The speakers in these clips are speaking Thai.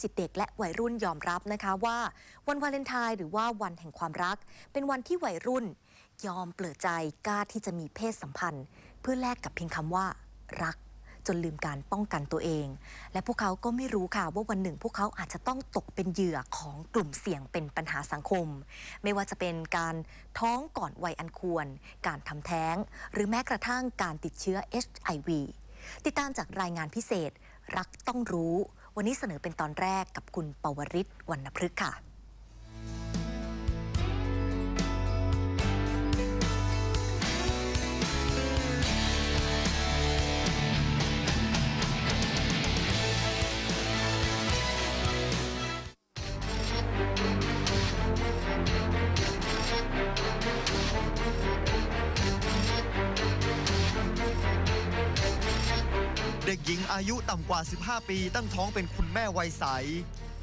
จิตเด็กและวัยรุ่นยอมรับนะคะว่า วันวาเลนไทน์หรือว่าวันแห่งความรัก เป็นวันที่วัยรุ่น ยอมเปิดใจกล้าที่จะมีเพศสัมพันธ์ เพื่อแลกกับเพียงคำว่า รัก จนลืมการป้องกันตัวเอง และพวกเขาก็ไม่รู้ค่ะว่าวันหนึ่ง พวกเขาอาจจะต้องตกเป็นเหยื่อของกลุ่มเสี่ยงเป็นปัญหาสังคม ไม่ว่าจะเป็นการท้องก่อนวัยอันควร การทำแท้ง หรือแม้กระทั่งการติดเชื้อ HIV ติดตามจากรายงานพิเศษ รักต้องรู้ วันนี้เสนอเป็นตอนแรกกับคุณปวริศวรรณพฤกษ์ค่ะ เด็กหญิงอายุต่ำกว่า 15 ปี ตั้งท้องเป็นคุณแม่วัยใส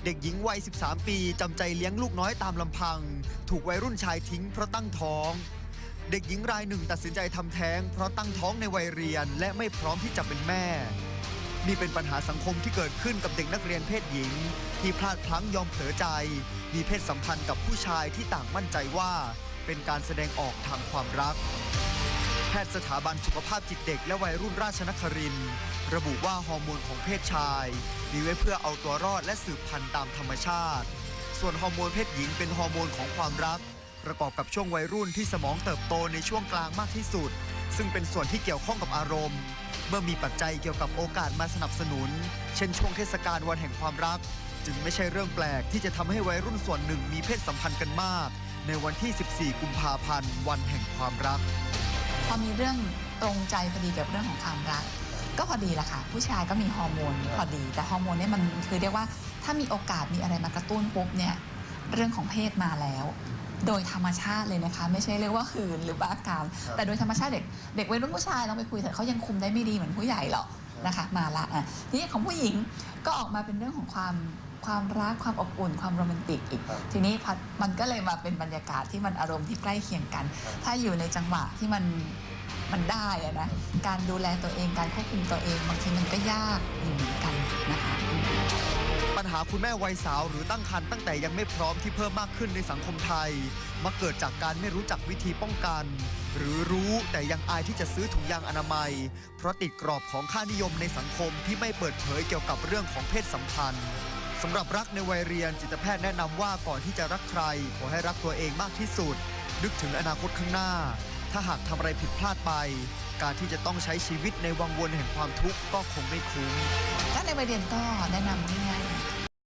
เด็กหญิงวัย 13 ปีจำใจเลี้ยงลูกน้อยตามลำพัง ถูกวัยรุ่นชายทิ้งเพราะตั้งท้อง เด็กหญิงรายหนึ่งตัดสินใจทำแท้ง เพราะตั้งท้องในวัยเรียน และไม่พร้อมที่จะเป็นแม่นี่เป็นปัญหาสังคมที่เกิดขึ้นกับเด็กนักเรียนเพศหญิง ที่พลาดพลั้งยอมเผลอใจ มีเพศสัมพันธ์กับผู้ชายที่ต่างมั่นใจว่า เป็นการแสดงออกทางความรัก ทย์สถาบันสุขภาพจิตเด็กและวัยรุ่นราชนครินระบุว่าฮอร์โมนของเพศชาย มีไว้เพื่อเอาตัวรอดและสืบพันธุ์ตามธรรมชาติ ส่วนฮอร์โมนเพศหญิงเป็นฮอร์โมนของความรัก ประกอบกับช่วงวัยรุ่นที่สมองเติบโตในช่วงกลางมากที่สุด ซึ่งเป็นส่วนที่เกี่ยวข้องกับอารมณ์ เมื่อมีปัจจัยเกี่ยวกับโอกาสมาสนับสนุน เช่นช่วงเทศกาลวันแห่งความรัก จึงไม่ใช่เรื่องแปลกที่จะทำให้วัยรุ่นส่วนหนึ่งมีเพศสัมพันธ์กันมาก ในวันที่ 14 กุมภาพันธ์ วันแห่งความรัก พอมีเรื่องตรงใจพอดีกับเรื่องของความรัก ก็พอดีแหละค่ะ ผู้ชายก็มีฮอร์โมนพอดี แต่ฮอร์โมนเนี่ยมันคือเรียกว่าถ้ามีโอกาสมีอะไรมากระตุ้นปุ๊บเนี่ยเรื่องของเพศมาแล้ว โดยธรรมชาติเลยนะคะ ไม่ใช่เรียกว่าหืนหรือบ้ากาม แต่โดยธรรมชาติเด็กเด็กวัยรุ่นผู้ชายลองไปคุยเถอะเขายังคุมได้ไม่ดีเหมือนผู้ใหญ่หรอกนะคะมาละอะทีนี้ของผู้หญิงก็ออกมาเป็นเรื่องของความ ความรักความอบอุ่น ความโรแมนติกอีกทีนี้พอมันก็เลยมาเป็นบรรยากาศที่มันอารมณ์ที่ใกล้เคียงกันถ้าอยู่ในจังหวะที่มันมันได้อะนะการดูแลตัวเองการควบคุมตัวเอง บางทีมันก็ยากอยู่เหมือนกันนะคะ ปัญหาคุณแม่วัยสาวหรือตั้งครรภ์ตั้งแต่ยังไม่พร้อมที่เพิ่มมากขึ้นในสังคมไทยมักเกิดจากการไม่รู้จักวิธีป้องกัน หรือรู้แต่ยังอายที่จะซื้อถุงยางอนามัย เพราะติดกรอบของค่านิยมในสังคมที่ไม่เปิดเผยเกี่ยวกับเรื่องของเพศสัมพันธ์ สำหรับรักในวัยเรียนจิตแพทย์แนะนำว่าก่อนที่จะรักใคร ขอให้รักตัวเองมากที่สุด นึกถึงอนาคตข้างหน้า ถ้าหากทำอะไรผิดพลาดไป การที่จะต้องใช้ชีวิตในวังวนแห่งความทุกข์ก็คงไม่คุ้ม ถ้าในวัยเรียนก็แนะนำง่ายๆ